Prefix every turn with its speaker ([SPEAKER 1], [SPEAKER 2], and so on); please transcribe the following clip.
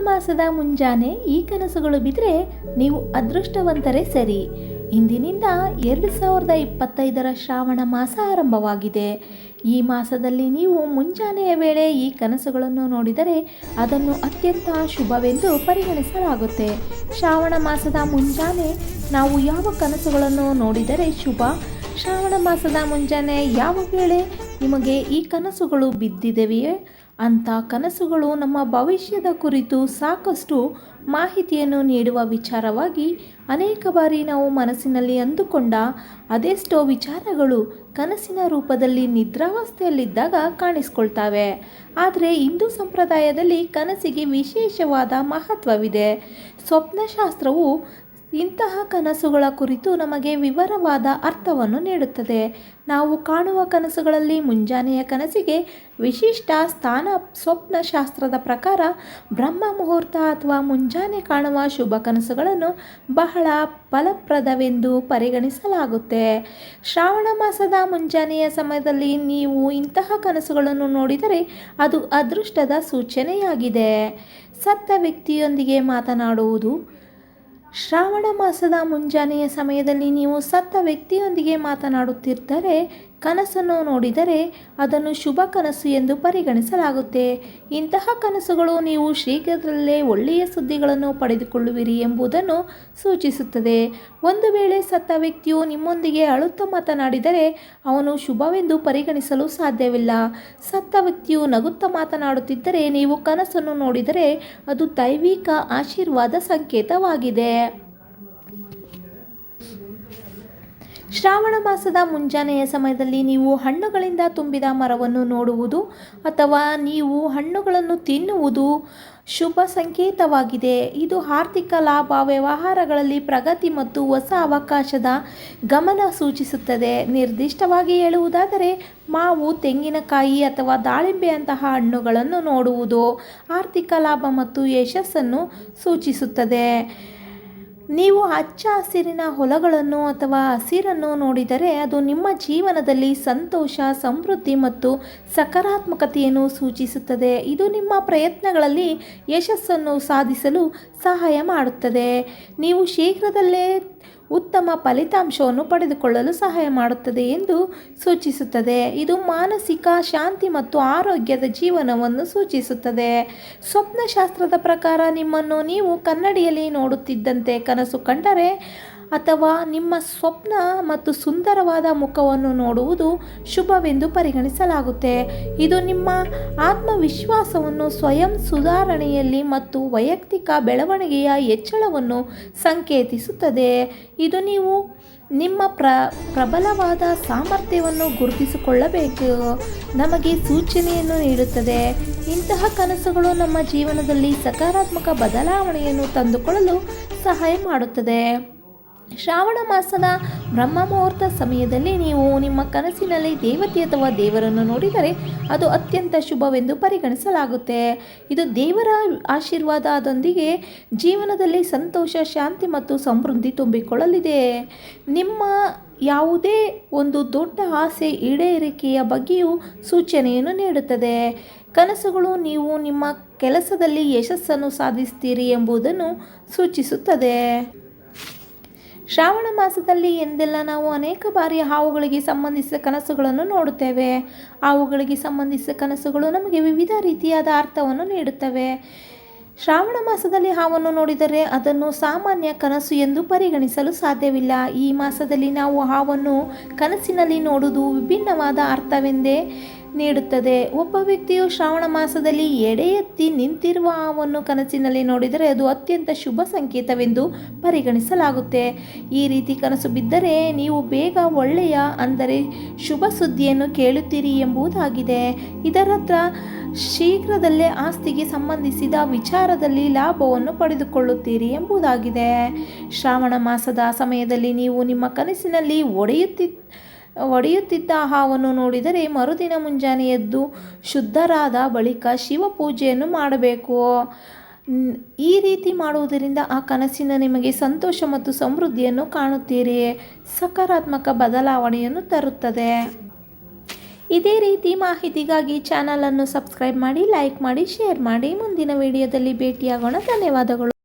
[SPEAKER 1] ಮಾಸದ ಮುಂಜಾನೆ ಈ ಕನಸುಗಳು ಬಿದ್ದರೆ ನೀವು ಅದೃಷ್ಟವಂತರೇ ಸರಿ. ಇಂದಿನಿಂದ ಎರಡು ಸಾವಿರದ ಇಪ್ಪತ್ತೈದರ ಶ್ರಾವಣ ಮಾಸ ಆರಂಭವಾಗಿದೆ. ಈ ಮಾಸದಲ್ಲಿ ನೀವು ಮುಂಜಾನೆಯ ವೇಳೆ ಈ ಕನಸುಗಳನ್ನು ನೋಡಿದರೆ ಅದನ್ನು ಅತ್ಯಂತ ಶುಭವೆಂದು ಪರಿಗಣಿಸಲಾಗುತ್ತೆ. ಶ್ರಾವಣ ಮಾಸದ ಮುಂಜಾನೆ ನಾವು ಯಾವ ಕನಸುಗಳನ್ನು ನೋಡಿದರೆ ಶುಭ? ಶ್ರಾವಣ ಮಾಸದ ಮುಂಜಾನೆ ಯಾವ ವೇಳೆ ನಿಮಗೆ ಈ ಕನಸುಗಳು ಬಿದ್ದಿದೆಯೇ ಅಂಥ ಕನಸುಗಳು ನಮ್ಮ ಭವಿಷ್ಯದ ಕುರಿತು ಸಾಕಷ್ಟು ಮಾಹಿತಿಯನ್ನು ನೀಡುವ ವಿಚಾರವಾಗಿ ಅನೇಕ ಬಾರಿ ನಾವು ಮನಸ್ಸಿನಲ್ಲಿ ಅಂದುಕೊಂಡ ಅದೆಷ್ಟೋ ವಿಚಾರಗಳು ಕನಸಿನ ರೂಪದಲ್ಲಿ ನಿದ್ರಾವಸ್ಥೆಯಲ್ಲಿದ್ದಾಗ ಕಾಣಿಸ್ಕೊಳ್ತಾವೆ. ಆದರೆ ಹಿಂದೂ ಸಂಪ್ರದಾಯದಲ್ಲಿ ಕನಸಿಗೆ ವಿಶೇಷವಾದ ಮಹತ್ವವಿದೆ. ಸ್ವಪ್ನಶಾಸ್ತ್ರವು ಇಂತಹ ಕನಸುಗಳ ಕುರಿತು ನಮಗೆ ವಿವರವಾದ ಅರ್ಥವನ್ನು ನೀಡುತ್ತದೆ. ನಾವು ಕಾಣುವ ಕನಸುಗಳಲ್ಲಿ ಮುಂಜಾನೆಯ ಕನಸಿಗೆ ವಿಶಿಷ್ಟ ಸ್ಥಾನ ಸ್ವಪ್ನಶಾಸ್ತ್ರದ ಪ್ರಕಾರ ಬ್ರಹ್ಮ ಮುಹೂರ್ತ ಅಥವಾ ಮುಂಜಾನೆ ಕಾಣುವ ಶುಭ ಕನಸುಗಳನ್ನು ಬಹಳ ಫಲಪ್ರದವೆಂದು ಪರಿಗಣಿಸಲಾಗುತ್ತೆ. ಶ್ರಾವಣ ಮಾಸದ ಮುಂಜಾನೆಯ ಸಮಯದಲ್ಲಿ ನೀವು ಇಂತಹ ಕನಸುಗಳನ್ನು ನೋಡಿದರೆ ಅದು ಅದೃಷ್ಟದ ಸೂಚನೆಯಾಗಿದೆ. ಸತ್ತ ವ್ಯಕ್ತಿಯೊಂದಿಗೆ ಮಾತನಾಡುವುದು ಶ್ರಾವಣ ಮಾಸದ ಮುಂಜಾನೆಯ ಸಮಯದಲ್ಲಿ ನೀವು ಸತ್ತ ವ್ಯಕ್ತಿಯೊಂದಿಗೆ ಮಾತನಾಡುತ್ತಿದ್ದರೆ ಕನಸನ್ನು ನೋಡಿದರೆ ಅದನ್ನು ಶುಭ ಕನಸು ಎಂದು ಪರಿಗಣಿಸಲಾಗುತ್ತೆ. ಇಂತಹ ಕನಸುಗಳು ನೀವು ಶೀಘ್ರದಲ್ಲೇ ಒಳ್ಳೆಯ ಸುದ್ದಿಗಳನ್ನು ಪಡೆದುಕೊಳ್ಳುವಿರಿ ಎಂಬುದನ್ನು ಸೂಚಿಸುತ್ತದೆ. ಒಂದು ವೇಳೆ ಸತ್ತ ವ್ಯಕ್ತಿಯು ನಿಮ್ಮೊಂದಿಗೆ ಅಳುತ್ತಾ ಮಾತನಾಡಿದರೆ ಅವನು ಶುಭವೆಂದು ಪರಿಗಣಿಸಲು ಸಾಧ್ಯವಿಲ್ಲ. ಸತ್ತ ವ್ಯಕ್ತಿಯು ನಗುತ್ತ ಮಾತನಾಡುತ್ತಿದ್ದರೆ ನೀವು ಕನಸನ್ನು ನೋಡಿದರೆ ಅದು ದೈವಿಕ ಆಶೀರ್ವಾದ ಸಂಕೇತವಾಗಿದೆ. ಶ್ರಾವಣ ಮಾಸದ ಮುಂಜಾನೆಯ ಸಮಯದಲ್ಲಿ ನೀವು ಹಣ್ಣುಗಳಿಂದ ತುಂಬಿದ ಮರವನ್ನು ನೋಡುವುದು ಅಥವಾ ನೀವು ಹಣ್ಣುಗಳನ್ನು ತಿನ್ನುವುದು ಶುಭ ಸಂಕೇತವಾಗಿದೆ. ಇದು ಆರ್ಥಿಕ ಲಾಭ, ವ್ಯವಹಾರಗಳಲ್ಲಿ ಪ್ರಗತಿ ಮತ್ತು ಹೊಸ ಅವಕಾಶದ ಗಮನ ಸೂಚಿಸುತ್ತದೆ. ನಿರ್ದಿಷ್ಟವಾಗಿ ಹೇಳುವುದಾದರೆ, ಮಾವು, ತೆಂಗಿನಕಾಯಿ ಅಥವಾ ದಾಳಿಂಬೆಯಂತಹ ಹಣ್ಣುಗಳನ್ನು ನೋಡುವುದು ಆರ್ಥಿಕ ಲಾಭ ಮತ್ತು ಯಶಸ್ಸನ್ನು ಸೂಚಿಸುತ್ತದೆ. ನೀವು ಹಚ್ಚ ಹಸಿರಿನ ಹೊಲಗಳನ್ನು ಅಥವಾ ಹಸಿರನ್ನು ನೋಡಿದರೆ ಅದು ನಿಮ್ಮ ಜೀವನದಲ್ಲಿ ಸಂತೋಷ, ಸಮೃದ್ಧಿ ಮತ್ತು ಸಕಾರಾತ್ಮಕತೆಯನ್ನು ಸೂಚಿಸುತ್ತದೆ. ಇದು ನಿಮ್ಮ ಪ್ರಯತ್ನಗಳಲ್ಲಿ ಯಶಸ್ಸನ್ನು ಸಾಧಿಸಲು ಸಹಾಯ ಮಾಡುತ್ತದೆ. ನೀವು ಶೀಘ್ರದಲ್ಲೇ ಉತ್ತಮ ಫಲಿತಾಂಶವನ್ನು ಪಡೆದುಕೊಳ್ಳಲು ಸಹಾಯ ಮಾಡುತ್ತದೆ ಎಂದು ಸೂಚಿಸುತ್ತದೆ. ಇದು ಮಾನಸಿಕ ಶಾಂತಿ ಮತ್ತು ಆರೋಗ್ಯದ ಜೀವನವನ್ನು ಸೂಚಿಸುತ್ತದೆ. ಸ್ವಪ್ನಶಾಸ್ತ್ರದ ಪ್ರಕಾರ ನಿಮ್ಮನ್ನು ನೀವು ಕನ್ನಡಿಯಲ್ಲಿ ನೋಡುತ್ತಿದ್ದಂತೆ ಕನಸು ಕಂಡರೆ ಅಥವಾ ನಿಮ್ಮ ಸ್ವಪ್ನ ಮತ್ತು ಸುಂದರವಾದ ಮುಖವನ್ನು ನೋಡುವುದು ಶುಭವೆಂದು ಪರಿಗಣಿಸಲಾಗುತ್ತೆ. ಇದು ನಿಮ್ಮ ಆತ್ಮವಿಶ್ವಾಸವನ್ನು ಸ್ವಯಂ ಸುಧಾರಣೆಯಲ್ಲಿ ಮತ್ತು ವೈಯಕ್ತಿಕ ಬೆಳವಣಿಗೆಯ ಹೆಚ್ಚಳವನ್ನು ಸಂಕೇತಿಸುತ್ತದೆ. ಇದು ನೀವು ನಿಮ್ಮ ಪ್ರ, ಪ್ರಬಲವಾದ ಸಾಮರ್ಥ್ಯವನ್ನು ಗುರುತಿಸಿಕೊಳ್ಳಬೇಕು. ನಮಗೆ ಸೂಚನೆಯನ್ನು ನೀಡುತ್ತದೆ. ಇಂತಹ ಕನಸುಗಳು ನಮ್ಮ ಜೀವನದಲ್ಲಿ ಸಕಾರಾತ್ಮಕ ಬದಲಾವಣೆಯನ್ನು ತಂದುಕೊಳ್ಳಲು ಸಹಾಯ ಮಾಡುತ್ತದೆ. ಶ್ರಾವಣ ಮಾಸದ ಬ್ರಹ್ಮ ಮುಹೂರ್ತ ಸಮಯದಲ್ಲಿ ನೀವು ನಿಮ್ಮ ಕನಸಿನಲ್ಲಿ ದೇವತೆ ಅಥವಾ ದೇವರನ್ನು ನೋಡಿದರೆ ಅದು ಅತ್ಯಂತ ಶುಭವೆಂದು ಪರಿಗಣಿಸಲಾಗುತ್ತೆ. ಇದು ದೇವರ ಆಶೀರ್ವಾದದೊಂದಿಗೆ ಜೀವನದಲ್ಲಿ ಸಂತೋಷ, ಶಾಂತಿ ಮತ್ತು ಸಮೃದ್ಧಿ ತುಂಬಿಕೊಳ್ಳಲಿದೆ. ನಿಮ್ಮ ಯಾವುದೇ ಒಂದು ದೊಡ್ಡ ಆಸೆ, ಈಡೇರಿಕೆಯ ಬಗ್ಗೆಯೂ ಸೂಚನೆಯನ್ನು ನೀಡುತ್ತದೆ. ಕನಸುಗಳು ನೀವು ನಿಮ್ಮ ಕೆಲಸದಲ್ಲಿ ಯಶಸ್ಸನ್ನು ಸಾಧಿಸ್ತೀರಿ ಎಂಬುದನ್ನು ಸೂಚಿಸುತ್ತದೆ. ಶ್ರಾವಣ ಮಾಸದಲ್ಲಿ ಎಂದೆಲ್ಲ ನಾವು ಅನೇಕ ಬಾರಿ ಹಾವುಗಳಿಗೆ ಸಂಬಂಧಿಸಿದ ಕನಸುಗಳನ್ನು ನೋಡುತ್ತೇವೆ. ಹಾವುಗಳಿಗೆ ಸಂಬಂಧಿಸಿದ ಕನಸುಗಳು ನಮಗೆ ವಿವಿಧ ರೀತಿಯಾದ ಅರ್ಥವನ್ನು ನೀಡುತ್ತವೆ. ಶ್ರಾವಣ ಮಾಸದಲ್ಲಿ ಹಾವನ್ನು ನೋಡಿದರೆ ಅದನ್ನು ಸಾಮಾನ್ಯ ಕನಸು ಎಂದು ಪರಿಗಣಿಸಲು ಸಾಧ್ಯವಿಲ್ಲ. ಈ ಮಾಸದಲ್ಲಿ ನಾವು ಹಾವನ್ನು ಕನಸಿನಲ್ಲಿ ನೋಡುವುದು ವಿಭಿನ್ನವಾದ ಅರ್ಥವೆಂದೇ ನೀಡುತ್ತದೆ. ಒಬ್ಬ ವ್ಯಕ್ತಿಯು ಶ್ರಾವಣ ಮಾಸದಲ್ಲಿ ಎಡೆ ಎತ್ತಿ ನಿಂತಿರುವ ಹಾವನ್ನು ಕನಸಿನಲ್ಲಿ ನೋಡಿದರೆ ಅದು ಅತ್ಯಂತ ಶುಭ ಸಂಕೇತವೆಂದು ಪರಿಗಣಿಸಲಾಗುತ್ತೆ. ಈ ರೀತಿ ಕನಸು ಬಿದ್ದರೆ ನೀವು ಬೇಗ ಒಳ್ಳೆಯ, ಅಂದರೆ ಶುಭ ಸುದ್ದಿಯನ್ನು ಕೇಳುತ್ತೀರಿ ಎಂಬುದಾಗಿದೆ. ಇದರತ್ರ ಶೀಘ್ರದಲ್ಲೇ ಆಸ್ತಿಗೆ ಸಂಬಂಧಿಸಿದ ವಿಚಾರದಲ್ಲಿ ಲಾಭವನ್ನು ಪಡೆದುಕೊಳ್ಳುತ್ತೀರಿ ಎಂಬುದಾಗಿದೆ. ಶ್ರಾವಣ ಮಾಸದ ಸಮಯದಲ್ಲಿ ನೀವು ನಿಮ್ಮ ಕನಸಿನಲ್ಲಿ ಒಡೆಯುತ್ತಿ ಒಡೆಯುತ್ತಿದ್ದ ಹಾವನ್ನು ನೋಡಿದರೆ ಮರುದಿನ ಮುಂಜಾನೆ ಎದ್ದು ಶುದ್ಧರಾದ ಬಳಿಕ ಶಿವ ಪೂಜೆಯನ್ನು ಮಾಡಬೇಕು. ಈ ರೀತಿ ಮಾಡುವುದರಿಂದ ಆ ಕನಸಿನ ನಿಮಗೆ ಸಂತೋಷ ಮತ್ತು ಸಮೃದ್ಧಿಯನ್ನು ಕಾಣುತ್ತೀರಿ. ಸಕಾರಾತ್ಮಕ ಬದಲಾವಣೆಯನ್ನು ತರುತ್ತದೆ. ಇದೇ ರೀತಿ ಮಾಹಿತಿಗಾಗಿ ಚಾನಲನ್ನು ಸಬ್ಸ್ಕ್ರೈಬ್ ಮಾಡಿ, ಲೈಕ್ ಮಾಡಿ, ಶೇರ್ ಮಾಡಿ. ಮುಂದಿನ ವಿಡಿಯೋದಲ್ಲಿ ಭೇಟಿಯಾಗೋಣ. ಧನ್ಯವಾದಗಳು.